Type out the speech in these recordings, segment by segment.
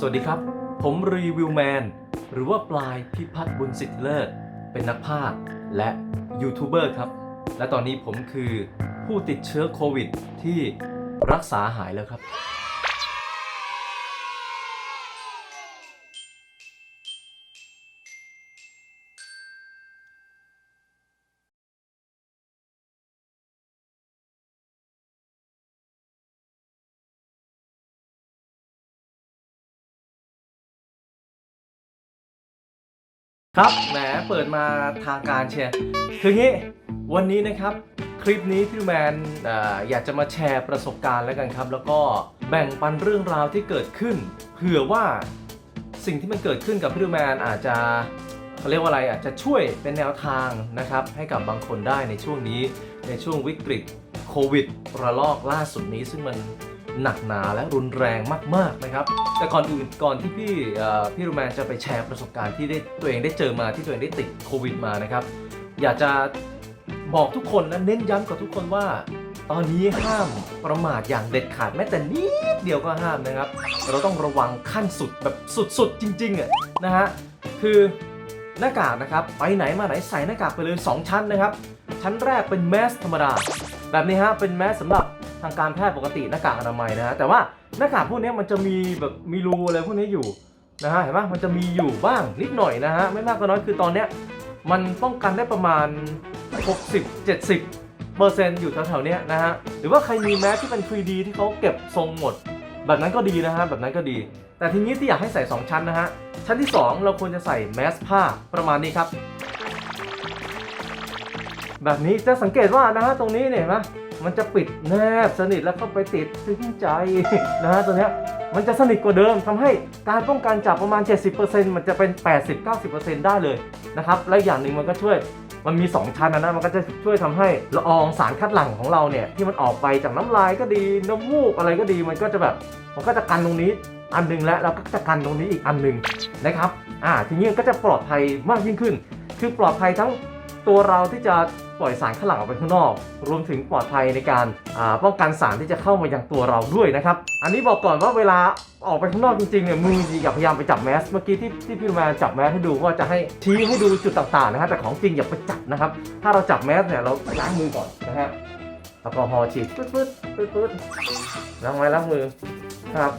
สวัสดีครับ ผมรีวิวแมน หรือว่าปลายพิพัฒน์บุญสิทธิเลิศ เป็นนักพากย์และยูทูบเบอร์ครับ และตอนนี้ผมคือผู้ติดเชื้อโควิดที่รักษาหายแล้วครับ ครับ แหม เปิดมาทางการเชียร์คืองี้ วันนี้นะครับ คลิปนี้พี่แมนอออยากจะมาแชร์ประสบการณ์แล้วกันครับ แล้วก็แบ่งปันเรื่องราวที่เกิดขึ้น เผื่อว่าสิ่งที่มันเกิดขึ้นกับพี่แมนอาจจะเขาเรียกว่าอะไรอาจจะช่วยเป็นแนวทางนะครับ ให้กับบางคนได้ในช่วงนี้ ในช่วงวิกฤตโควิดระลอกล่าสุดนี้ซึ่งมัน หนักหนาและรุนแรงมากๆนะครับ แต่ก่อนอื่นก่อนที่พี่เอ่อพี่รูแมนจะไปแชร์ประสบการณ์ที่ได้ตัวเองได้เจอมาที่ตัวเองได้ติดโควิดมานะครับ อยากจะบอกทุกคนและเน้นย้ำกับทุกคนว่า ตอนนี้ห้ามประมาทอย่างเด็ดขาดแม้แต่นิดเดียวก็ห้ามนะครับ เราต้องระวังขั้นสุดแบบสุดๆจริงๆอะนะฮะคือหน้ากากนะครับไปไหนมาไหนใส่หน้ากากไปเลย 2 ชั้นนะครับ ชั้นแรกเป็นแมสธรรมดา แบบนี้ฮะเป็นแมสสำหรับ ทางการแพทย์ปกติหน้ากากอนามัยนะฮะแต่ว่าหน้ากากพวกนี้มันจะมีแบบมีรูอะไรพวกนี้อยู่นะฮะเห็นไหมมันจะมีอยู่บ้างนิดหน่อยนะฮะไม่มากก็น้อยคือตอนเนี้ยมันป้องกันได้ประมาณ 60 70เปอร์เซ็นต์อยู่แถวๆเนี้ยนะฮะหรือว่าใครมีแมสที่เป็น 3D ที่เขาเก็บทรงหมด แบบนั้นก็ดีนะฮะแบบนั้นก็ดี แต่ทีนี้ที่อยากให้ใส่ 2 ชั้นนะฮะชั้นที่ 2 เราควรจะใส่แมสผ้าประมาณนี้ครับ แบบนี้จะสังเกตว่านะฮะตรงนี้เนี่ยเห็นไหม มันจะปิดแนบสนิทแล้วเข้าไปติดถึงใจนะฮะตัวเนี้ยมันจะสนิทกว่าเดิมทำให้การป้องกันจับประมาณ 70%มันจะเป็น 80-90%ได้เลยนะครับและอย่างหนึ่งมันก็ช่วยมันมี 2 ชั้นนะมันก็จะช่วยทำให้ละอองสารคัดหลั่งของเราเนี่ยที่มันออกไปจากน้ำลายก็ดีน้ำมูกอะไรก็ดีมันก็จะแบบมันก็จะกันตรงนี้อันหนึงและเราก็จะกันตรงนี้อีกอันหนึงนะครับอ่าทีนี้ก็จะปลอดภัยมากยิ่งขึ้น คือปลอดภัยทั้ง ตัวเราที่จะปล่อยสารข้างหลังออกไปข้างนอก รวมถึงปลอดภัยในการป้องกันสารที่จะเข้ามายังตัวเราด้วยนะครับ อันนี้บอกก่อนว่าเวลาออกไปข้างนอกจริงๆเนี่ยมืออย่าพยายามไปจับแมส เมื่อกี้ที่ที่พี่มาจับแมสให้ดูก็จะให้ชี้ให้ดูจุดต่างๆนะฮะแต่ของจริงอย่าไปจับนะครับ ถ้าเราจับแมสเนี่ยเราล้างมือก่อนนะฮะแอลกอฮอล์ฉีดปึ๊ดปึ๊ดปึ๊ดปึ๊ดล้างไว้ล้างมือนะครับ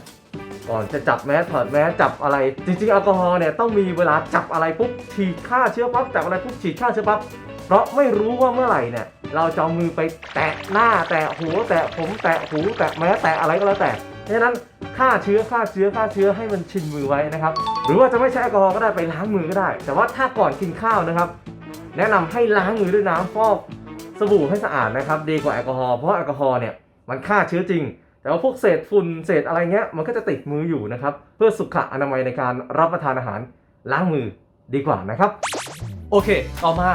ก่อนจะจับแมสถอดแมสจับอะไร จริงๆแอลกอฮอล์เนี่ยต้องมีเวลาจับอะไรปุ๊บฉีดฆ่าเชื้อปั๊บจับอะไรปุ๊บฉีดฆ่าเชื้อปั๊บเพราะไม่รู้ว่าเมื่อไหร่เนี่ยเราจะเอามือไปแตะหน้าแตะหัวแตะผมแตะหูแตะแมสแตะอะไรก็แล้วแต่เพราะนั้นฆ่าเชื้อฆ่าเชื้อฆ่าเชื้อให้มันชินมือไว้นะครับ หรือว่าจะไม่ใช้แอลกอฮอล์ก็ได้ไปล้างมือก็ได้ แต่ว่าถ้าก่อนกินข้าวนะครับ แนะนำให้ล้างมือด้วยน้ำฟอกสบู่ให้สะอาดนะครับ ดีกว่าแอลกอฮอล์เพราะแอลกอฮอล์เนี่ยมันฆ่าเชื้อจริง แต่ว่าพวกเศษฝุ่นเศษอะไรเงี้ยมันก็จะติดมืออยู่นะครับ เพื่อสุขอนามัยในการรับประทานอาหารล้างมือดีกว่านะครับ โอเค ต่อมา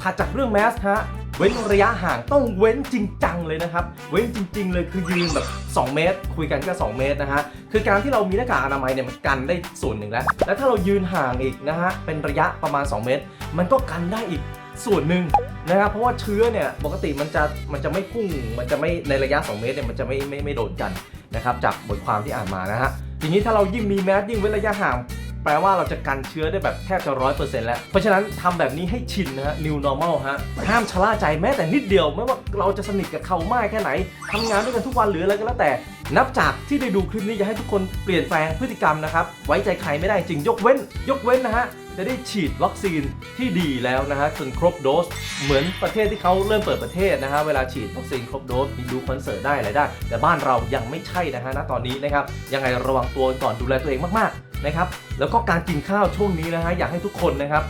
ถัดจากเรื่องแมสฮะเว้นระยะห่างต้องเว้นจริงจังเลยนะครับ เว้นจริง ๆ เลยคือยืนแบบ 2 เมตร คุยกันแค่2เมตรนะฮะคือการที่เรามีหน้ากากอนามัยเนี่ยมันกันได้ส่วนหนึ่งแล้ว แล้วถ้าเรายืนห่างอีกนะฮะเป็นระยะประมาณ 2 เมตร มันก็กันได้อีก ส่วนหนึ่งนะครับเพราะว่าเชื้อเนี่ยปกติมันจะมันจะไม่พุ่งมันจะไม่ในระยะ 2 เมตรเนี่ยมันจะไม่ไม่ไม่โดนกันนะครับจากบทความที่อ่านมานะฮะทีนี้ถ้าเรายิ่งมีแมสยิ่งเว้นระยะห่างแปลว่าเราจะกันเชื้อได้แบบแทบจะร้อยเปอร์เซ็นต์แล้ว เพราะฉะนั้นทำแบบนี้ให้ชินนะฮะ new normal ฮะ ห้ามชะล่าใจแม้แต่นิดเดียว ไม่ว่าเราจะสนิทกับเขามากแค่ไหนทำงานด้วยกันทุกวันหรืออะไรก็แล้วแต่ นับจากที่ได้ดูคลิปนี้อยากให้ทุกคนเปลี่ยนแปลงพฤติกรรมนะครับ ไว้ใจใครไม่ได้จริงยกเว้น ยกเว้นนะฮะ จะได้ฉีดวัคซีนที่ดีแล้วนะฮะจนครบโดส เหมือนประเทศที่เขาเริ่มเปิดประเทศนะฮะเวลาฉีดวัคซีนครบโดสมีดูคอนเสิร์ตได้อะไรได้ แต่บ้านเรายังไม่ใช่นะฮะณตอนนี้นะครับยังไงระวังตัวก่อนดูแลตัวเองมากๆนะครับแล้วก็การกินข้าวช่วงนี้นะฮะอยากให้ทุกคนนะครับ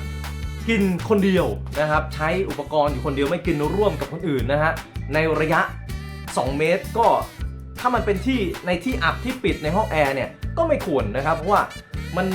กินคนเดียวนะครับใช้อุปกรณ์อยู่คนเดียวไม่กินร่วมกับคนอื่นนะฮะในระยะ 2 เมตรก็ถ้ามันเป็นที่ในที่อับที่ปิดในห้องแอร์เนี่ยก็ไม่ควรนะครับเพราะว่ามัน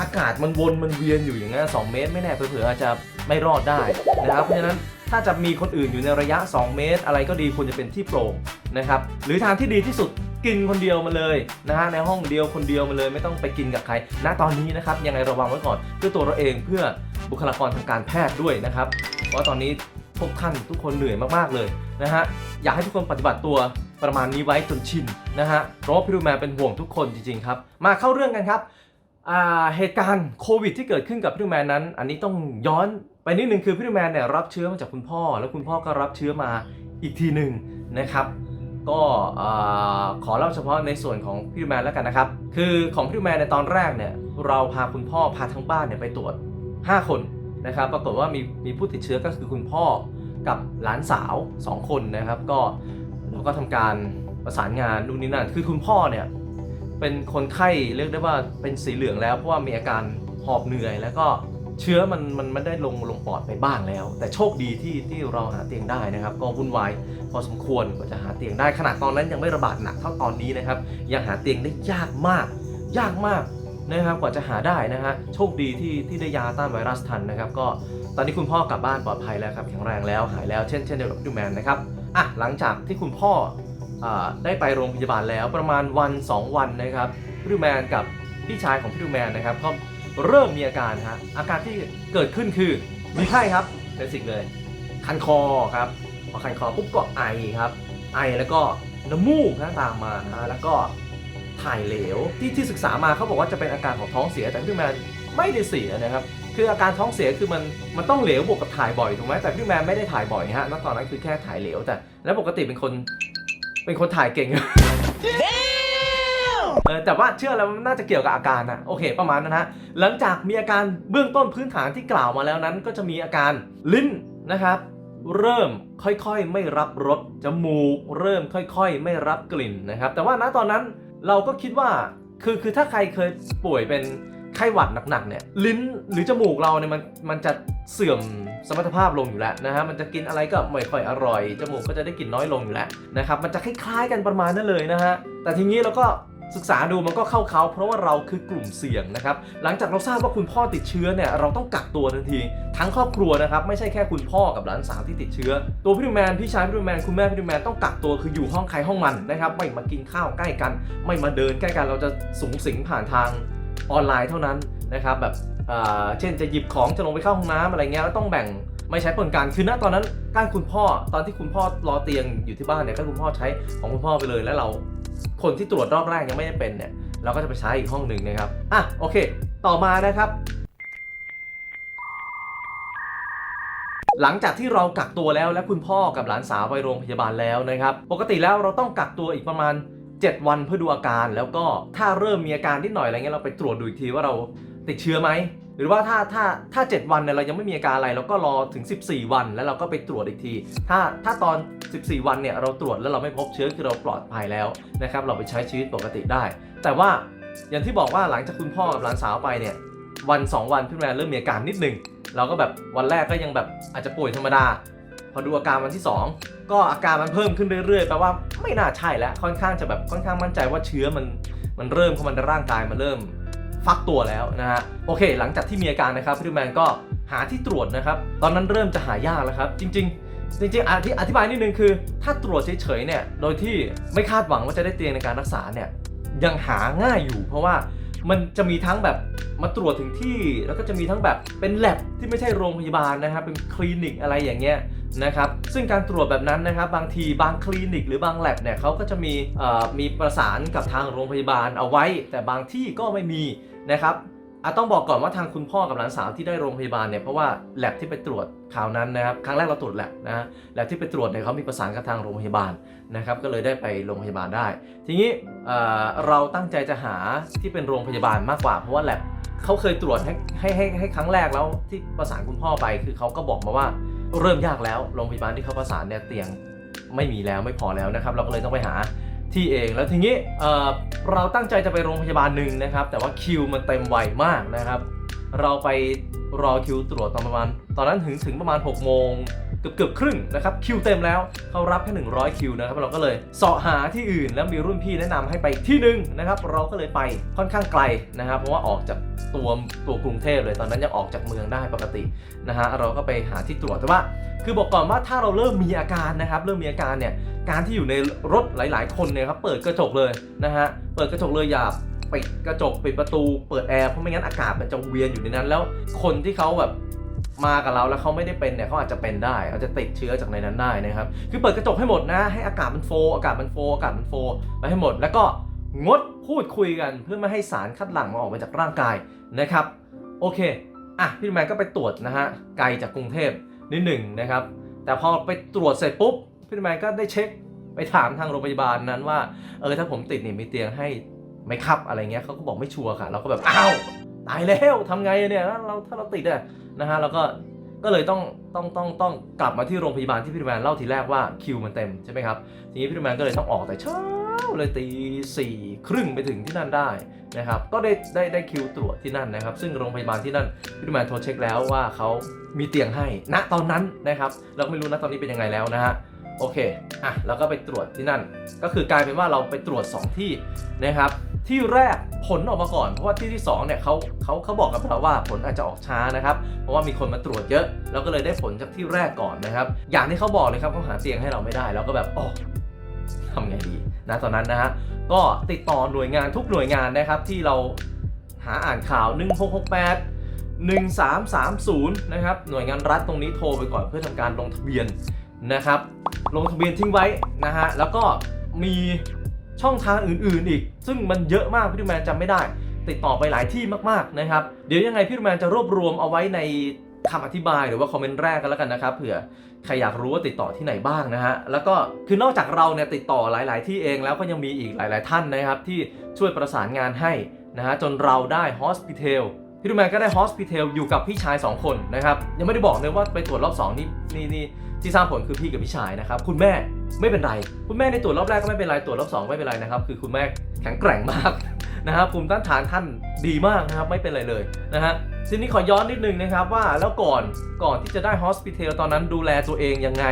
อากาศมันวนมันเวียนอยู่อย่างนั้นสเมตรไม่แน่เผื่อๆอาจจะไม่รอดได้นะครับเพราะฉะนั้นถ้าจะมีคนอื่นอยู่ในระยะ 2 เมตร อะไรก็ดีควรจะเป็นที่โปร่งนะครับหรือทางที่ดีที่สุดกินคนเดียวมาเลยนะฮะในห้องเดียวคนเดียวมาเลยไม่ต้องไปกินกับใครณตอนนี้นะครับยังไงระวังไว้ก่อนเพื่อตัวเราเองเพื่อบุคลากรทางการแพทย์ด้วยนะครับเพราะตอนนี้พวกท่านทุกคนเหนื่อยมากๆเลยนะฮะอยากให้ทุกคนปฏิบัติตัวประมาณนี้ไว้จนชินนะฮะเพราะว่าพี่ดูแมนเป็นห่วงทุกคนจริงๆครับ มาเข้าเรื่องกันครับ เหตุการณ์โควิดที่เกิดขึ้นกับพี่ดูแมนนั้น อันนี้ต้องย้อนไปนิดนึงคือพี่ดูแมนเนี่ยรับเชื้อมาจากคุณพ่อ แล้วคุณพ่อก็รับเชื้อมาอีกทีหนึ่งนะครับ ก็ขอเล่าเฉพาะในส่วนของพี่ดูแมนแล้วกันนะครับ คือของพี่ดูแมนในตอนแรกเนี่ยเราพาคุณพ่อพาทั้งบ้านเนี่ยไปตรวจ 5 คนนะครับ ปรากฏว่ามีมีผู้ติดเชื้อก็คือคุณพ่อกับหลานสาว 2 คนนะครับ ก็เราก็ทำการประสานงานนู่นนี่นั่นคือคุณพ่อเนี่ย เป็นคนไข้เรียกได้ว่าเป็นสีเหลืองแล้วเพราะว่ามีอาการหอบเหนื่อย แล้วก็เชื้อมันมันมันได้ลงลงปอดไปบ้างแล้ว แต่โชคดีที่ที่เราหาเตียงได้นะครับ ก็วุ่นวายพอสมควรกว่าจะหาเตียงได้ขนาดตอนนั้นยังไม่ระบาดหนักเท่าตอนนี้นะครับ ยังหาเตียงได้ยากมาก ยากมากนะครับกว่าจะหาได้นะฮะโชคดีที่ที่ได้ยาต้านไวรัสทันนะครับก็ตอนนี้คุณพ่อกลับบ้านปลอดภัยแล้วครับแข็งแรงแล้วหายแล้วเช่นเช่นเดียวกับดูแมนนะครับอะหลังจากที่คุณพ่อ ได้ไปโรงพยาบาลแล้วประมาณวัน 2 วันนะครับพี่ดูแมนกับพี่ชายของพี่ดูแมนนะครับก็เริ่มมีอาการฮะอาการที่เกิดขึ้นคือมีไข้ครับเบสิกเลย คันคอครับพอคันคอปุ๊บก็ไอครับ ไอแล้วก็น้ำมูกนะตามมานะแล้วก็ถ่ายเหลวที่ที่ศึกษามาเขาบอกว่าจะเป็นอาการของท้องเสียแต่พี่แมนไม่ได้เสียนะครับคืออาการท้องเสียคือมันมันต้องเหลวบวกกับถ่ายบ่อยถูกไหมแต่พี่แมนไม่ได้ถ่ายบ่อยฮะณตอนนั้นคือแค่ถ่ายเหลวแต่แล้วปกติเป็นคน เป็นคนถ่ายเก่ง เออแต่ว่าเชื่อแล้วมันน่าจะเกี่ยวกับอาการนะโอเค ประมาณนั้นฮะหลังจากมีอาการเบื้องต้นพื้นฐานที่กล่าวมาแล้วนั้น ก็จะมีอาการลิ้นนะครับ เริ่มค่อยๆ ไม่รับรสจมูก เริ่มค่อยๆ ไม่รับกลิ่นนะครับ แต่ว่าณตอนนั้นเราก็คิดว่าคือคือถ้าใครเคยป่วยเป็น ไข้หวัดหนักๆเนี่ยลิ้นหรือจมูกเราเนี่ยมันมันจะเสื่อมสมรรถภาพลงอยู่แล้วนะฮะมันจะกินอะไรก็ไม่ค่อยอร่อยจมูกก็จะได้กลิ่นน้อยลงอยู่แล้วนะครับมันจะคล้ายๆกันประมาณนั้นเลยนะฮะแต่ทีนี้เราก็ศึกษาดูมันก็เข้าเขาเพราะว่าเราคือกลุ่มเสี่ยงนะครับหลังจากเราทราบว่าคุณพ่อติดเชื้อเนี่ยเราต้องกักตัวทันที ทั้งครอบครัวนะครับไม่ใช่แค่คุณพ่อกับหลานสาวที่ติดเชื้อ ตัวพี่ดูแมนพี่ชายพี่ดูแมนคุณแม่พี่ดูแมนต้องกักตัวคืออยู่ห้องใครห้องมันนะครับไม่มากินข้าวใกล้กัน ไม่มาเดินใกล้กันเราจะสูงสิงผ่านทาง ออนไลน์เท่านั้นนะครับแบบเช่นจะหยิบของจะลงไปเข้าห้องน้ำอะไรเงี้ยแล้วต้องแบ่งไม่ใช้ปนกันคือณตอนนั้นก้านคุณพ่อตอนที่คุณพ่อรอเตียงอยู่ที่บ้านเนี่ยก็คุณพ่อใช้ของคุณพ่อไปเลยแล้วเราคนที่ตรวจรอบแรกยังไม่ได้เป็นเนี่ยเราก็จะไปใช้อีกห้องหนึ่งนะครับอะโอเค ต่อมานะครับ หลังจากที่เรากักตัวแล้วและคุณพ่อกับหลานสาวไปโรงพยาบาลแล้วนะครับ ปกติแล้วเราต้องกักตัวอีกประมาณ 7 วันเพื่อดูอาการแล้วก็ถ้าเริ่มมีอาการนิดหน่อยอะไรเงี้ยเราไปตรวจดูอีกทีว่าเราติดเชื้อไหมหรือว่าถ้าถ้าถ้า 7 วันเนี่ยเรายังไม่มีอาการอะไรเราก็รอถึง 14 วันแล้วเราก็ไปตรวจอีกที ถ้าถ้าตอน 14 วันเนี่ยเราตรวจแล้วเราไม่พบเชื้อคือเราปลอดภัยแล้วนะครับเราไปใช้ชีวิตปกติได้ แต่ว่าอย่างที่บอกว่าหลังจากคุณพ่อกับหลานสาวไปเนี่ยวัน 2 วันพี่แมนเริ่มมีอาการนิดหนึ่งเราก็แบบวันแรกก็ยังแบบอาจจะป่วยธรรมดา อดูอาการวันที่ 2 ก็อาการมันเพิ่มขึ้นเรื่อยๆแปลว่าไม่น่าใช่แล้วค่อนข้างจะแบบค่อนข้างมั่นใจว่าเชื้อมันมันเริ่มเข้ามาในร่างกายมันเริ่มฟักตัวแล้วนะฮะโอเค หลังจากที่มีอาการนะครับพี่ดูแมนก็หาที่ตรวจนะครับ ตอนนั้นเริ่มจะหายากแล้วครับ จริง ๆ จริงๆอธิอธิบายนิดนึงคือ ถ้าตรวจเฉยๆเนี่ยโดยที่ไม่คาดหวังว่าจะได้เตียงในการรักษาเนี่ยยังหาง่ายอยู่เพราะว่ามันจะมีทั้งแบบมาตรวจถึงที่ แล้วก็จะมีทั้งแบบเป็นแลบที่ไม่ใช่โรงพยาบาลนะครับ เป็นคลินิกอะไรอย่างเงี้ย นะครับซึ่งการตรวจแบบนั้นนะครับบางทีบางคลินิกหรือบางแลบเนี่ยเขาก็จะมีมีประสานกับทางโรงพยาบาลเอาไว้ แต่บางที่ก็ไม่มีนะครับอะต้องบอกก่อนว่าทางคุณพ่อกับหลานสาวที่ได้โรงพยาบาลเนี่ยเพราะว่าแลบที่ไปตรวจคราวนั้นนะครับครั้งแรกเราตรวจแลบนะแลบที่ไปตรวจเนี่ยเขามีประสานกับทางโรงพยาบาลนะครับก็เลยได้ไปโรงพยาบาลได้ ทีนี้เอ่อเราตั้งใจจะหาที่เป็นโรงพยาบาลมากกว่าเพราะว่าแลบเขาเคยตรวจให้ให้ให้ให้ครั้งแรกแล้วที่ประสานคุณพ่อไปคือเขาก็บอกมาว่า เริ่มยากแล้วโรงพยาบาลที่เขาประสานเนี่ยเตียงไม่มีแล้วไม่พอแล้วนะครับ เราก็เลยต้องไปหาที่เองแล้วทีนี้เเราตั้งใจจะไปโรงพยาบาลหนึ่งนะครับ แต่ว่าคิวมันเต็มไวมากนะครับ เราไปรอคิวตรวจตอนประมาณ ตอนนั้นถึงถึงประมาณ6โมง เกือบเกือบครึ่งนะครับคิวเต็มแล้วเขารับแค่100 คิวนะครับเราก็เลยเสาะหาที่อื่นแล้วมีรุ่นพี่แนะนำให้ไปที่หนึ่งนะครับเราก็เลยไปค่อนข้างไกลนะครับเพราะว่าออกจากตัวตัวกรุงเทพเลยตอนนั้นยังออกจากเมืองได้ปกตินะฮะเราก็ไปหาที่ตรวจแต่ว่าคือบอกก่อนว่าถ้าเราเริ่มมีอาการนะครับเริ่มมีอาการเนี่ยการที่อยู่ในรถหลาย ๆ คนเนี่ยครับเปิดกระจกเลยนะฮะเปิดกระจกเลยอย่าปิดกระจกปิดประตูเปิดแอร์เพราะไม่งั้นอากาศมันจะเวียนอยู่ในนั้น แล้วคนที่เขาแบบ มากับเราแล้วเขาไม่ได้เป็นเนี่ยเขาอาจจะเป็นได้เขาจะติดเชื้อจากในนั้นได้นะครับ คือเปิดกระจกให้หมดนะ ให้อากาศมันโฟ อากาศมันโฟ อากาศมันโฟไปให้หมด แล้วก็งดพูดคุยกันเพื่อไม่ให้สารคัดหลั่งมาออกมาจากร่างกายนะครับ โอเค อะพี่แมนก็ไปตรวจนะฮะ ไกลจากกรุงเทพนิดหนึ่งนะครับ แต่พอไปตรวจเสร็จปุ๊บ พี่แมนก็ได้เช็คไปถามทางโรงพยาบาลนั้นว่า เออถ้าผมติดเนี่ยมีเตียงให้ไหมครับอะไรเงี้ยเขาก็บอกไม่ชัวร์ค่ะ เราก็แบบอ้าว ตายแล้วทำไงเนี่ยเราถ้าเราติดอะนะฮะแล้วก็ก็เลยต้องต้องต้องต้องกลับมาที่โรงพยาบาลที่พี่แมนเล่าทีแรกว่าคิวมันเต็มใช่ไหมครับทีนี้พี่แมนก็เลยต้องออกแต่เช้าเลยตีสี่ครึ่งไปถึงที่นั่นได้นะครับก็ได้ได้ได้คิวตรวจที่นั่นนะครับ ซึ่งโรงพยาบาลที่นั่นพี่แมนโทรเช็คแล้วว่าเขามีเตียงให้ณตอนนั้นนะครับเราไม่รู้ณตอนนี้เป็นยังไงแล้วนะฮะโอเคอะแล้วก็ไปตรวจที่นั่น ก็คือกลายเป็นว่าเราไปตรวจ 2 ที่นะครับ ที่แรกผลออกมาก่อน เพราะว่าที่ที่2เนี่ยเขาเขาเขาบอกกับเราว่าผลอาจจะออกช้านะครับ เพราะว่ามีคนมาตรวจเยอะ เราก็เลยได้ผลจากที่แรกก่อนนะครับ อย่างที่เขาบอกเลยครับเขาหาเตียงให้เราไม่ได้เราก็แบบอ๋อทำไงดีนะตอนนั้นนะฮะก็ติดต่อหน่วยงานทุกหน่วยงานนะครับที่เราหาอ่านข่าว 1668 1330 นะครับ หน่วยงานรัฐตรงนี้โทรไปก่อนเพื่อทำการลงทะเบียนนะครับ ลงทะเบียนทิ้งไว้นะฮะ แล้วก็มี ช่องทางอื่นๆอีก ซึ่งมันเยอะมากพี่ดูแมนจำไม่ได้ ติดต่อไปหลายที่มากๆนะครับ เดี๋ยวยังไงพี่ดูแมนจะรวบรวมเอาไว้ในคำอธิบายหรือว่าคอมเมนต์แรกกันแล้วกันนะครับเผื่อใครอยากรู้ว่าติดต่อที่ไหนบ้างนะฮะแล้วก็คือนอกจากเราเนี่ยติดต่อหลาย ๆ ที่เองแล้วก็ยังมีอีกหลาย ๆ ท่านนะครับที่ช่วยประสานงานให้นะฮะจนเราได้ Hospital พี่ดูแมนก็ได้ Hospital อยู่กับพี่ชาย 2 คนนะครับยังไม่ได้บอกเลยว่าไปตรวจรอบ 2 นี่นี่นี่ ที่ทราบผลคือพี่กับพี่ชายนะครับคุณแม่ไม่เป็นไร คุณแม่ในตรวจรอบแรกก็ไม่เป็นไรตรวจรอบ2ไม่เป็นไรนะครับคือคุณแม่แข็งแกร่งมากนะครับภูมิต้านทานท่านดีมากนะครับไม่เป็นไรเลยนะฮะทีนี้ขอย้อนนิดนึงนะครับว่าแล้วก่อนก่อนที่จะได้ Hospital ตอนนั้นดูแลตัวเองยังไง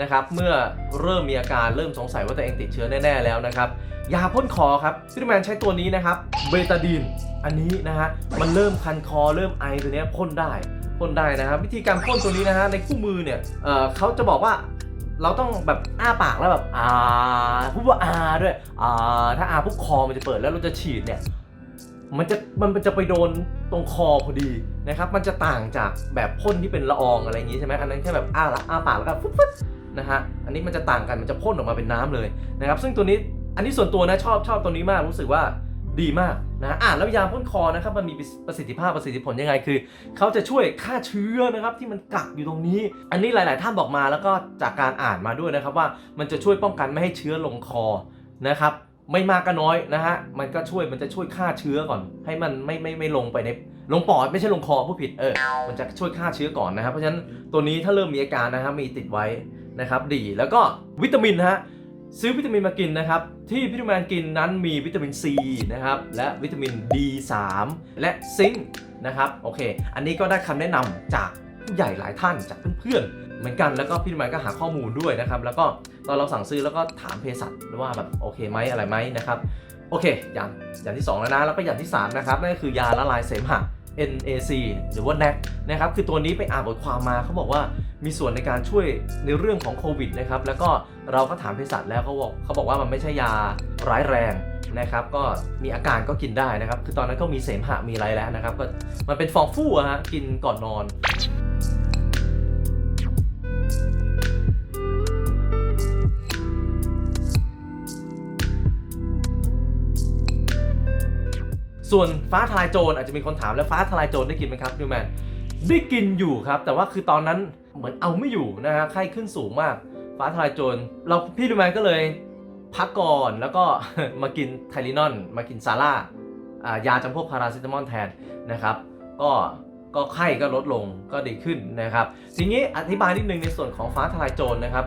นะครับเมื่อเริ่มมีอาการเริ่มสงสัยว่าตัวเองติดเชื้อแน่ ๆ แล้วนะครับยาพ่นคอครับพี่แมนใช้ตัวนี้นะครับเบตาดีนอันนี้นะฮะมันเริ่มคันคอเริ่มไอตัวนี้พ่นได้ พ่นได้นะครับวิธีการพ่นตัวนี้นะฮะในคู่มือเนี่ยเออเขาจะบอกว่าเราต้องแบบอ้าปากแล้วแบบอ่าพูดว่าอาด้วยอ่าถ้าอาปุ๊บคอมันจะเปิดแล้วเราจะฉีดเนี่ยมันจะมันจะไปโดนตรงคอพอดีนะครับมันจะต่างจากแบบพ่นที่เป็นละอองอะไรอย่างงี้ใช่ไหมอันนั้นแค่แบบอ้าละอ้าปากแล้วก็ฟุ๊บฟุ๊บนะฮะอันนี้มันจะต่างกันมันจะพ่นออกมาเป็นน้ำเลยนะครับซึ่งตัวนี้อันนี้ส่วนตัวนะชอบชอบตัวนี้มากรู้สึกว่า ดีมากนะอ่าแล้วยาพ่นคอนะครับมันมีประสิทธิภาพประสิทธิผลยังไงคือ เขาจะช่วยฆ่าเชื้อนะครับที่มันกักอยู่ตรงนี้ อันนี้หลาย ๆ ท่านบอกมาแล้วก็จากการอ่านมาด้วยนะครับว่ามันจะช่วยป้องกันไม่ให้เชื้อลงคอนะครับไม่มากก็น้อยนะฮะมันก็ช่วยมันจะช่วยฆ่าเชื้อก่อน ให้มันไม่ไม่ไม่ลงไปในลงปอดไม่ใช่ลงคอผู้ผิดเออมันจะช่วยฆ่าเชื้อก่อนนะครับเพราะฉะนั้นตัวนี้ถ้าเริ่มมีอาการนะครับมีติดไว้นะครับดีแล้วก็วิตามินนะฮะ ซื้อวิตามินมากินนะครับ ที่พี่ทุกแมนกินนั้นมีวิตามินซีนะครับ และวิตามิน D3 และซิงค์นะครับโอเค อันนี้ก็ได้คำแนะนำจากผู้ใหญ่หลายท่านจากเพื่อนๆเหมือนกันแล้วก็พี่ทุกแมนก็หาข้อมูลด้วยนะครับ แล้วก็ตอนเราสั่งซื้อแล้วก็ถามเภสัชว่าแบบโอเคไหมอะไรไหมนะครับ โอเค อย่างอย่างที่ 2 แล้วนะ แล้วก็อย่างที่ 3 นะครับนั่นก็คือยาละลายเสมหะ NAC หรือว่า NAC นะครับคือตัวนี้ไปอ่านบทความมาเขาบอกว่ามีส่วนในการช่วยในเรื่องของโควิดนะครับแล้วก็เราก็ถามเภสัชแล้วเขาบอกเขาบอกว่ามันไม่ใช่ยาร้ายแรงนะครับก็มีอาการก็กินได้นะครับ คือตอนนั้นก็มีเสมหะมีอะไรแล้วนะครับก็มันเป็นฟองฟู่อะฮะกินก่อนนอน ส่วนฟ้าทลายโจรอาจจะมีคนถามแล้วฟ้าทลายโจรได้กินไหมครับดิวแมนได้กินอยู่ครับ แต่ว่าคือตอนนั้นเหมือนเอาไม่อยู่นะฮะไข้ขึ้นสูงมาก ฟ้าทลายโจรเราพี่ดิวแมนก็เลยพักก่อนแล้วก็มากินไทลินอน มากินซาร่ายาจำพวกพาราเซตามอลแทนนะครับ ก็ ก็ไข้ก็ลดลงก็ดีขึ้นนะครับทีนี้อธิบายนิดนึงในส่วนของฟ้าทลายโจรนะครับ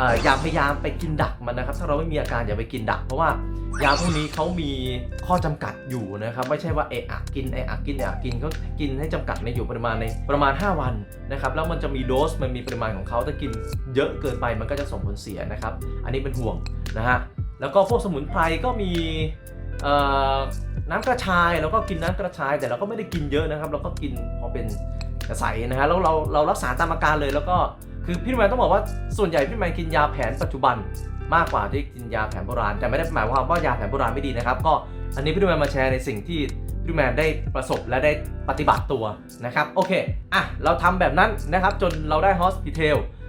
ออย่าพยายามไปกินดักมันนะครับ ถ้าเราไม่มีอาการอย่าไปกินดัก เพราะว่ายาพวกนี้เขามีข้อจำกัดอยู่นะครับ ไม่ใช่ว่าเอะอะกินเอะอะกินเอะอะกินก็กินให้จำกัดในอยู่ปริมาณในประมาณ 5 วันนะครับ แล้วมันจะมีโดสมันมีปริมาณของเขาถ้ากินเยอะเกินไปมันก็จะส่งผลเสียนะครับ อันนี้เป็นห่วงนะฮะแล้วก็พวกสมุนไพรก็มี น้ำกระชายแล้วก็กินน้ำกระชาย แต่เราก็ไม่ได้กินเยอะนะครับ เราก็กินพอเป็นกระใสนะฮะแล้วเราเรารักษาตามอาการเลยแล้วก็คือพี่แมนต้องบอกว่าส่วนใหญ่พี่แมนกินยาแผนปัจจุบันมากกว่าที่กินยาแผนโบราณ แต่ไม่ได้หมายความว่ายาแผนโบราณไม่ดีนะครับ ก็อันนี้พี่ดูแมนมาแชร์ในสิ่งที่พี่แมนได้ประสบและได้ปฏิบัติตัวนะครับโอเคอะเราทำแบบนั้นนะครับจนเราได้ Hospital เ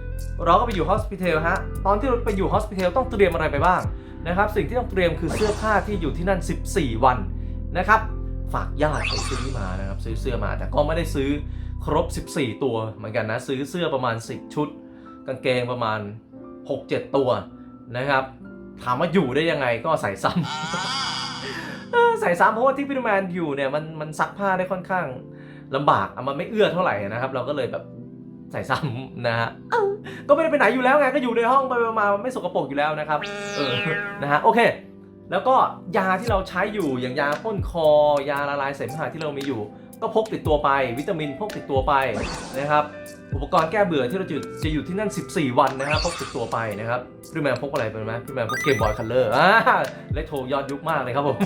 เราก็ไปอยู่ Hospital ฮะ ตอนที่เราไปอยู่ Hospital ต้องเตรียมอะไรไปบ้างนะครับ สิ่งที่ต้องเตรียมคือเสื้อผ้าที่อยู่ที่นั่น 14 วันนะครับ ฝากญาติไปซื้อมานะครับ ซื้อเสื้อมา แต่ก็ไม่ได้ซื้อครบ 14 ตัวเหมือนกันนะ ซื้อเสื้อประมาณ 10 ชุด กางเกงประมาณ 6-7 ตัวนะครับ ถามว่าอยู่ได้ยังไงก็ใส่ซ้ำใส่ซ้ำเพราะว่าที่พิทแมนอยู่เนี่ยมันมันซักผ้าได้ค่อนข้างลำบากอะมันไม่เอื้อเท่าไหร่นะครับ เราก็เลยแบบ ใส่ซ้ำนะฮะก็ไม่ได้ไปไหนอยู่แล้วไงก็อยู่ในห้องไปมาไม่สกปรกอยู่แล้วนะครับเออนะฮะโอเค แล้วก็ยาที่เราใช้อยู่อย่างยาพ่นคอ ยาละลายเสมหะที่เรามีอยู่ ก็พกติดตัวไป วิตามินพกติดตัวไปนะครับ อุปกรณ์แก้เบื่อที่เราจะจะอยู่ที่นั่น 14 วันนะครับพกติดตัวไปนะครับพี่แมนพกอะไรไปไหมพี่แมนพกเกมบอยคัลเลอร์อ่าเลโทรยอดยุคมากเลยครับผม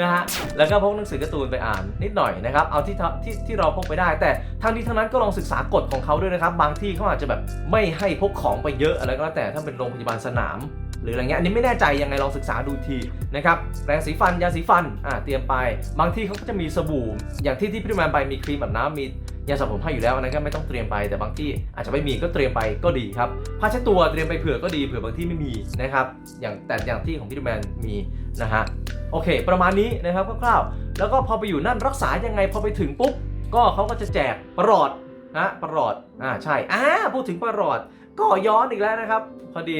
นะฮะแล้วก็พกหนังสือการ์ตูนไปอ่านนิดหน่อยนะครับเอาที่ที่ที่เราพกไปได้ แต่ทั้งนี้ทั้งนั้นก็ลองศึกษากฎของเขาด้วยนะครับ บางที่เขาอาจจะแบบไม่ให้พกของไปเยอะอะไรก็แล้วแต่ถ้าเป็นโรงพยาบาลสนาม รืออะไรเงี้ยอันนี้ไม่แน่ใจยังไงลองศึกษาดูทีนะครับแปรงสีฟันยาสีฟันอ่าเตรียมไป บางที่เขาก็จะมีสบู่ อย่างที่ที่พี่แมนไปมีครีมแบบน้ำมียาสระผมให้อยู่แล้วอันนั้นก็ไม่ต้องเตรียมไปแต่บางที่อาจจะไม่มีก็เตรียมไปก็ดีครับผ้าเช็ดตัวเตรียมไปเผื่อก็ดีเผื่อบางที่ไม่มีนะครับอย่างแต่อย่างที่ของพี่แมนมีนะฮะโอเค ประมาณนี้นะครับคร่าวๆแล้วก็พอไปอยู่นั่นรักษายังไงพอไปถึงปุ๊บก็เขาก็จะแจกประหลอดนะประหลอดอ่าใช่อ่าพูดถึงประหลอดก็ย้อนอีกแล้วนะครับพอดี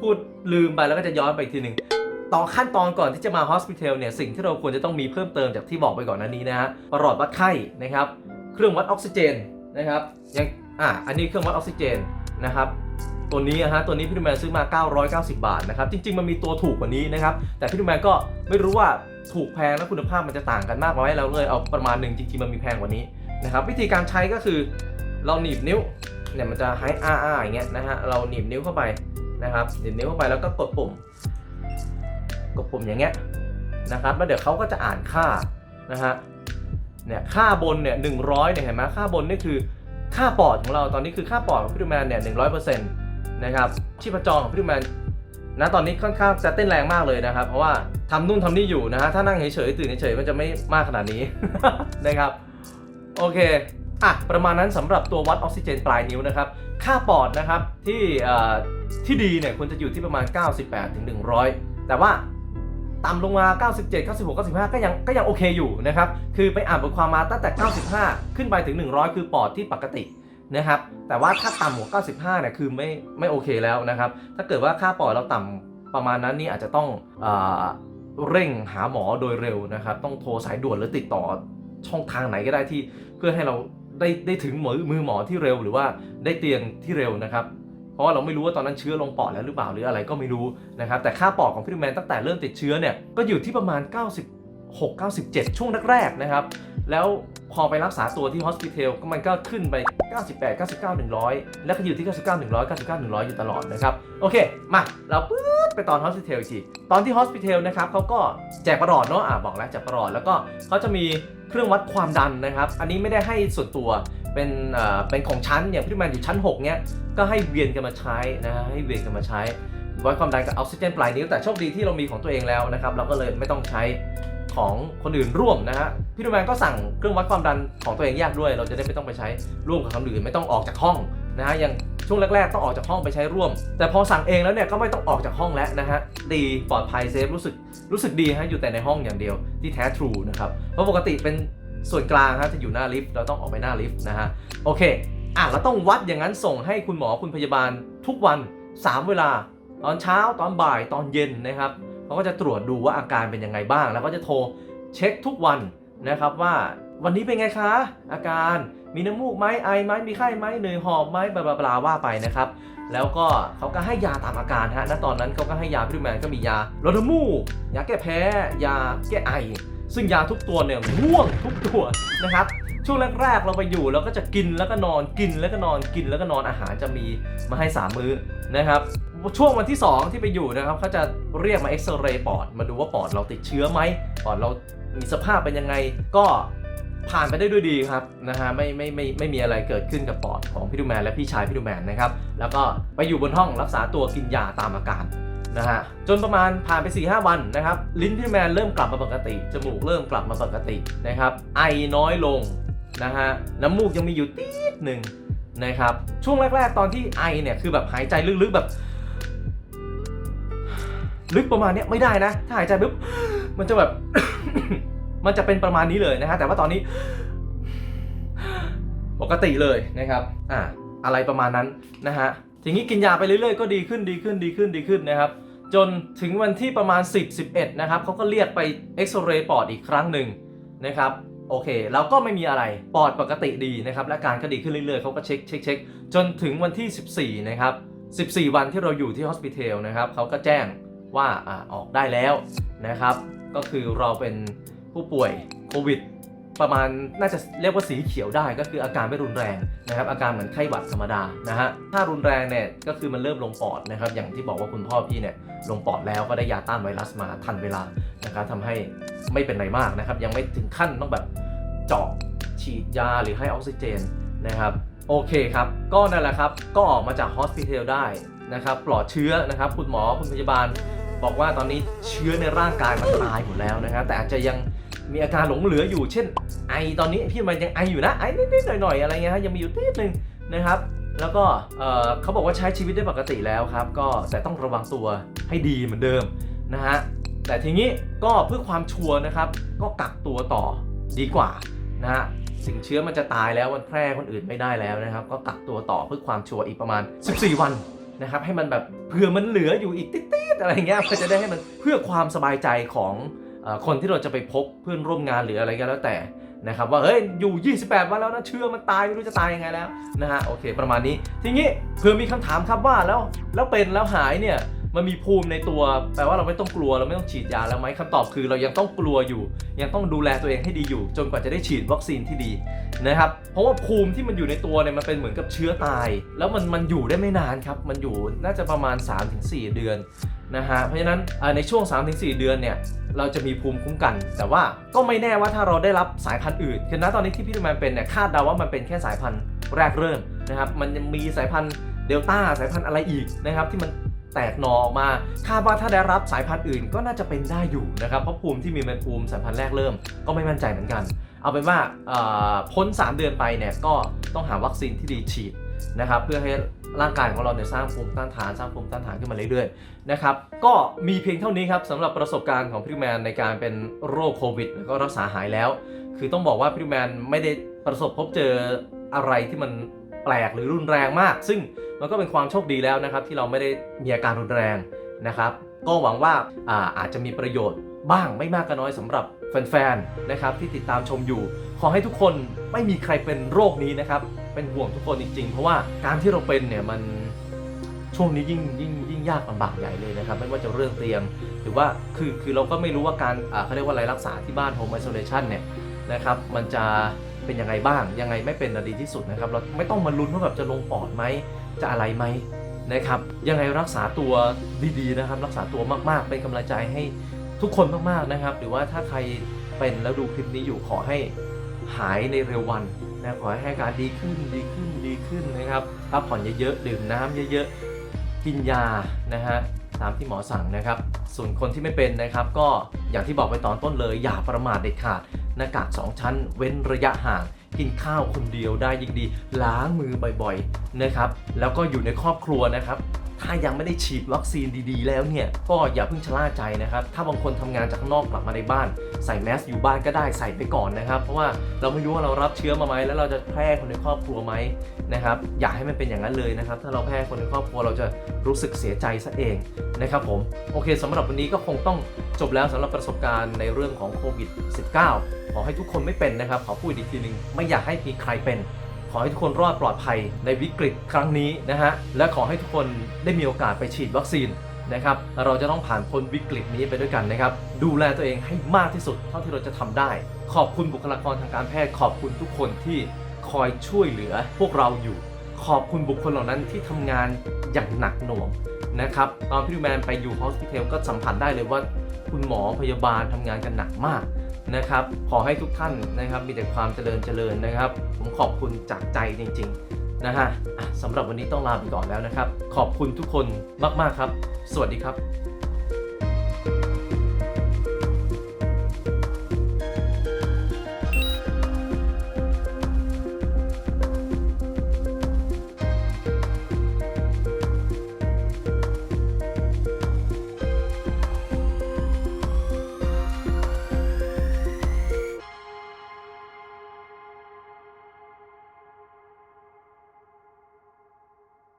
พูดลืมไปแล้วก็จะย้อนไปทีหนึ่งตอนขั้นตอนก่อนที่จะมา hospital เนี่ยสิ่งที่เราควรจะต้องมีเพิ่มเติมจากที่บอกไปก่อนหน้านี้นะฮะประหลอดวัดไข้นะครับ เครื่องวัดออกซิเจนนะครับยังอะอันนี้เครื่องวัดออกซิเจนนะครับตัวนี้นะฮะตัวนี้พี่ดูแมนซื้อมา 990 บาทนะครับจริง ๆ มันมีตัวถูกกว่านี้นะครับแต่พี่ดูแมนก็ไม่รู้ว่าถูกแพงและคุณภาพมันจะต่างกันมากน้อยเราเลยเอาประมาณหนึ่งจริง ๆ มันมีแพงกว่านี้นะครับวิธีการใช้ก็คือเราหนีบนิ้วเนี่ยมันจะให้อ้าๆอย่างเงี้ยนะฮะเราหนีบนิ้วเข้าไป นะครับหนีบนิ้วเข้าไปแล้วก็กดปุ่ม กดปุ่มอย่างเงี้ยนะครับแล้วเดี๋ยวเขาก็จะอ่านค่านะฮะเนี่ยค่าบนเนี่ยหนึ่งร้อยเนี่ยเห็นไหมค่าบนนี่คือค่าปอดของเราตอนนี้คือค่าปอดของพี่ดูแมนเนี่ยหนึ่งร้อยเปอร์เซ็นต์นะครับชีพจรของพี่ดูแมนนะตอนนี้ค่อนข้างจะเต้นแรงมากเลยนะครับ เพราะว่าทำนู่นทำนี่อยู่นะฮะถ้านั่งเฉยๆตื่นเฉยๆมันจะไม่มากขนาดนี้นะครับ โอเค อะประมาณนั้นสำหรับตัววัดออกซิเจนปลายนิ้วนะครับค่าปอดนะครับที่ที่ดีเนี่ยควรจะอยู่ที่ประมาณ 98ถึง100 แต่ว่าต่ำลงมา 97 96 95 ก็ยังก็ยังโอเคอยู่นะครับ คือไปอ่านบทความมาตั้งแต่ 95 ขึ้นไปถึง 100 คือปอดที่ปกตินะครับ แต่ว่าถ้าต่ำกว่า95 เนี่ยคือไม่ไม่โอเคแล้วนะครับ ถ้าเกิดว่าค่าปอดเราต่ำประมาณนั้นนี่อาจจะต้องเอเร่งหาหมอโดยเร็วนะครับ ต้องโทรสายด่วนหรือติดต่อช่องทางไหนก็ได้ที่เพื่อให้เรา ได้ได้ถึงมือมือหมอที่เร็วหรือว่าได้เตียงที่เร็วนะครับ เพราะว่าเราไม่รู้ว่าตอนนั้นเชื้อลงปอดแล้วหรือเปล่าหรืออะไรก็ไม่รู้นะครับ แต่ค่าปอดของพี่ดูแมนตั้งแต่เริ่มติดเชื้อเนี่ยก็อยู่ที่ประมาณ 96 97 ช่วงแรกๆนะครับ แล้วพอไปรักษาตัวที่ฮอสพิทอลก็มันก็ขึ้นไป 98 99 100 แล้วก็อยู่ที่ 99 100 99 100 อยู่ตลอดนะครับ โอเค มา เราปื๊ด ไปตอนฮอสพิทลอีกทีตอนที่ฮอสพิทลนะครับเขาก็แจกประหลอดเนาะอะบอกแล้วแจกประหลอดแล้วก็เขาจะมีเครื่องวัดความดันนะครับ อันนี้ไม่ได้ให้ส่วนตัวเป็นเอ่อเป็นของชั้นอย่างพี่ดูแมนอยู่ชั้น 6เนี้ยก็ให้เวียนกันมาใช้นะฮะให้เวียนกันมาใช้วัดความดันกับออกซิเจนปลายนิ้วแต่โชคดีที่เรามีของตัวเองแล้วนะครับเราก็เลยไม่ต้องใช้ของคนอื่นร่วมนะฮะพี่ดูแมนก็สั่งเครื่องวัดความดันของตัวเองแยกด้วย เราจะได้ไม่ต้องไปใช้ร่วมกับคนอื่นไม่ต้องออกจากห้อง นะฮะอย่างช่วงแรกๆต้องออกจากห้องไปใช้ร่วม แต่พอสั่งเองแล้วเนี่ยก็ไม่ต้องออกจากห้องแล้วนะฮะดีปลอดภัยเซฟรู้สึกรู้สึกดีฮะอยู่แต่ในห้องอย่างเดียวที่แท้ทรูนะครับเพราะปกติเป็นส่วนกลางฮะจะอยู่หน้าลิฟต์เราต้องออกไปหน้าลิฟต์นะฮะโอเคอะเราต้องวัดอย่างนั้นส่งให้คุณหมอคุณพยาบาลทุกวัน 3 เวลา ตอนเช้าตอนบ่ายตอนเย็นนะครับเขาก็จะตรวจดูว่าอาการเป็นยังไงบ้าง แล้วก็จะโทรเช็คทุกวันนะครับว่าวันนี้เป็นไงคะ อาการ มีน้ำมูกไหมไอไหมมีไข้ไหมเหนื่อยหอบไหมบลาบลาบลาว่าไปนะครับ แล้วก็เขาก็ให้ยาตามอาการฮะณตอนนั้นเขาก็ให้ยาพี่ดูแมนก็มียาลดน้ำมูกยาแก้แพ้ ยาแก้ไอ ซึ่งยาทุกตัวเนี่ยม่วงทุกตัวนะครับช่วงแรกๆเราไปอยู่เราก็จะกินแล้วก็นอนกินแล้วก็นอนกินแล้วก็นอนอาหารจะมีมาให้ 3 มื้อนะครับช่วงวันที่ 2 ที่ไปอยู่นะครับเขาจะเรียกมาเอ็กซเรย์ปอดมาดูว่าปอดเราติดเชื้อไหมปอดเรามีสภาพเป็นยังไง ก็ ผ่านไปได้ด้วยดีครับนะฮะไม่ไม่ไม่ไม่มีอะไรเกิดขึ้นกับปอดของพี่ดูแมนและพี่ชายพี่ดูแมนนะครับแล้วก็ไปอยู่บนห้องรักษาตัวกินยาตามอาการนะฮะจนประมาณผ่านไป 4-5 วันนะครับลิ้นพี่แมนเริ่มกลับมาปกติ จมูกเริ่มกลับมาปกตินะครับไอน้อยลงนะฮะน้ำมูกยังมีอยู่ติดหนึ่งนะครับช่วงแรก ๆ ตอนที่ไอเนี่ยคือแบบหายใจลึกๆแบบ ลึกประมาณเนี้ยไม่ได้นะ ถ้าหายใจปุ๊บมันจะแบบ มันจะเป็นประมาณนี้เลยนะฮะแต่ว่าตอนนี้ ปกติเลยนะครับอ่าอะไรประมาณนั้นนะฮะทีนี้กินยาไปเรื่อยๆก็ดีขึ้นดีขึ้นดีขึ้นดีขึ้นนะครับ จนถึงวันที่ประมาณ 10 11 นะครับเขาก็เรียกไปเอ็กซเรย์ปอดอีกครั้งหนึ่งนะครับโอเคเราก็ไม่มีอะไรปอดปกติดีนะครับและการก็ดีขึ้นเรื่อยๆเขาก็เช็คเช็คเช็คจนถึงวันที่ 14 นะครับ 14 วันที่เราอยู่ที่ฮอสพิทอลนะครับเขาก็แจ้งว่าอ่าออกได้แล้วนะครับ ก็คือเราเป็น ผู้ป่วยโควิด ประมาณน่าจะเรียกว่าสีเขียวได้ก็คืออาการไม่รุนแรงนะครับอาการเหมือนไข้หวัดธรรมดานะฮะถ้ารุนแรงเนี่ยก็คือมันเริ่มลงปอดนะครับอย่างที่บอกว่าคุณพ่อพี่เนี่ยลงปอดแล้วก็ได้ยาต้านไวรัสมาทันเวลานะครับทำให้ไม่เป็นไรมากนะครับยังไม่ถึงขั้นต้องแบบเจาะฉีดยาหรือให้ออกซิเจนนะครับโอเคครับก็นั่นแหละครับก็ออกมาจากฮอสพิทอลได้นะครับปลอดเชื้อนะครับคุณหมอคุณพยาบาลบอกว่าตอนนี้เชื้อในร่างกายมันตายหมดแล้วนะครับแต่อาจจะยัง มีอาการหลงเหลืออยู่ เช่น ไอตอนนี้พี่มันยังไออยู่นะไอนิดๆหน่อยๆอะไรเงี้ยฮะยังมีอยู่นิดนึงนะครับแล้วก็เขาบอกว่าใช้ชีวิตได้ปกติแล้วครับ ก็แต่ต้องระวังตัวให้ดีเหมือนเดิมนะฮะแต่ทีนี้ก็เพื่อความชัวร์นะครับ ก็กักตัวต่อดีกว่านะฮะสิ่งเชื้อมันจะตายแล้วมันแพร่คนอื่นไม่ได้แล้วนะครับ ก็กักตัวต่อเพื่อความชัวร์อีกประมาณ 14 วันนะครับ ให้มันแบบเผื่อมันเหลืออยู่อีกติดๆอะไรเงี้ยก็จะได้ให้มันเพื่อความสบายใจของ คนที่เราจะไปพบเพื่อนร่วมงานหรืออะไรก็แล้วแต่นะครับว่าเฮ้ยอยู่ 28 วันแล้วนะเชื้อมันตายไม่รู้จะตายยังไงแล้วนะฮะโอเค ประมาณนี้ทีนี้เพื่อมีคำถามครับว่าแล้วแล้วเป็นแล้วหายเนี่ย มันมีภูมิในตัว แปลว่าเราไม่ต้องกลัวเราไม่ต้องฉีดยาแล้วไหมคำตอบคือเรายังต้องกลัวอยู่ ยังต้องดูแลตัวเองให้ดีอยู่ จนกว่าจะได้ฉีดวัคซีนที่ดีนะครับ เพราะว่าภูมิที่มันอยู่ในตัวเนี่ยมันเป็นเหมือนกับเชื้อตาย แล้วมันมันอยู่ได้ไม่นานครับ มันอยู่น่าจะประมาณ 3-4 เดือนนะฮะ เพราะฉะนั้นในช่วง 3-4 เดือนเนี่ยเราจะมีภูมิคุ้มกัน แต่ว่าก็ไม่แน่ว่าถ้าเราได้รับสายพันธุ์อื่นคือณตอนนี้ที่พี่แมนเป็นเนี่ยคาดเดาว่ามันเป็นแค่สายพันธุ์แรกเริ่มนะครับ มันยังมีสายพันธุ์เดลต้าสายพันธุ์อะไรอีกนะครับที่มัน แตกหนอออกมาคาดว่าถ้าได้รับสายพันธุ์อื่นก็น่าจะเป็นได้อยู่นะครับ เพราะภูมิที่มีเป็นภูมิสายพันธุ์แรกเริ่มก็ไม่มั่นใจเหมือนกัน เอาเป็นว่าพ้น 3 เดือนไปเนี่ยก็ต้องหาวัคซีนที่ดีฉีดนะครับเพื่อให้ร่างกายของเราเนี่ยสร้างภูมิต้านทานสร้างภูมิต้านทานขึ้นมาเรื่อยๆนะครับก็มีเพียงเท่านี้ครับสำหรับประสบการณ์ของพี่แมนในการเป็นโรคโควิดแล้วก็รักษาหายแล้ว คือต้องบอกว่าพี่แมนไม่ได้ประสบพบเจออะไรที่มัน ปลกหรือรุนแรงมาก ซึ่งมันก็เป็นความโชคดีแล้วนะครับ ที่เราไม่ได้มีอาการรุนแรงนะครับ ก็หวังว่าอาอาจจะมีประโยชน์บ้างไม่มากก็น้อยสำหรับแฟนๆนะครับที่ติดตามชมอยู่ ขอให้ทุกคนไม่มีใครเป็นโรคนี้นะครับ เป็นห่วงทุกคนจริงๆ เพราะว่าการที่เราเป็นเนี่ยมันช่วงนี้ยิ่งยิ่งยิ่งยากลำบากใหญ่เลยนะครับ ไม่ว่าจะเรื่องเตียง หรือว่าคือคือเราก็ไม่รู้ว่าการเขาเรียกว่าอะไรรักษาที่บ้าน home isolation เนี่ยนะครับมันจะ เป็นยังไงบ้าง ยังไงไม่เป็นดีที่สุดนะครับ เราไม่ต้องมาลุ้นว่าแบบจะลงปอดไหมจะอะไรไหมนะครับ ยังไงรักษาตัวดีๆนะครับ รักษาตัวมากๆ เป็นกำลังใจให้ทุกคนมากๆนะครับ หรือว่าถ้าใครเป็นแล้วดูคลิปนี้อยู่ขอให้หายในเร็ววันนะขอให้อาการดีขึ้นดีขึ้นดีขึ้นนะครับพักผ่อนเยอะๆดื่มน้ำเยอะๆกินยานะฮะ ตามที่หมอสั่งนะครับ ส่วนคนที่ไม่เป็นนะครับ ก็อย่างที่บอกไปตอนต้นเลย อย่าประมาทเด็ดขาดหน้ากาก 2 ชั้น เว้นระยะห่าง กินข้าวคนเดียวได้ยิ่งดี ล้างมือบ่อยๆนะครับ แล้วก็อยู่ในครอบครัวนะครับ ถ้ายังไม่ได้ฉีดวัคซีนดีๆ แล้วเนี่ย ก็อย่าเพิ่งชะล่าใจนะครับ ถ้าบางคนทำงานจากข้างนอกกลับมาในบ้าน ใส่แมสอยู่บ้านก็ได้ใส่ไปก่อนนะครับ เพราะว่าเราไม่รู้ว่าเรารับเชื้อมาไหมแล้วเราจะแพร่คนในครอบครัวไหมนะครับ อย่าให้มันเป็นอย่างนั้นเลยนะครับ ถ้าเราแพร่คนในครอบครัวเราจะรู้สึกเสียใจซะเองนะครับผม โอเคสำหรับวันนี้ก็คงต้องจบแล้วสำหรับประสบการณ์ในเรื่องของโควิด -19 ขอให้ทุกคนไม่เป็นนะครับ ขอพูดอีกทีหนึ่งไม่อยากให้มีใครเป็น อให้ทุกคนรอดปลอดภัยในวิกฤตครั้งนี้นะฮะ และขอให้ทุกคนได้มีโอกาสไปฉีดวัคซีนนะครับ เราจะต้องผ่านพ้นวิกฤตนี้ไปด้วยกันนะครับ ดูแลตัวเองให้มากที่สุดเท่าที่เราจะทำได้ ขอบคุณบุคลากรทางการแพทย์ ขอบคุณทุกคนที่คอยช่วยเหลือพวกเราอยู่ ขอบคุณบุคคลเหล่านั้นที่ทำงานอย่างหนักหน่วงนะครับตอนพี่แมนไปอยู่ฮอสพิทอลก็สัมผัสได้เลยว่า คุณหมอพยาบาลทำงานกันหนักมาก นะครับ ขอให้ทุกท่านนะครับมีแต่ความเจริญเจริญนะครับ ผมขอบคุณจากใจจริง ๆ นะฮะสำหรับวันนี้ต้องลาไปก่อนแล้วนะครับ ขอบคุณทุกคนมากๆครับ สวัสดีครับ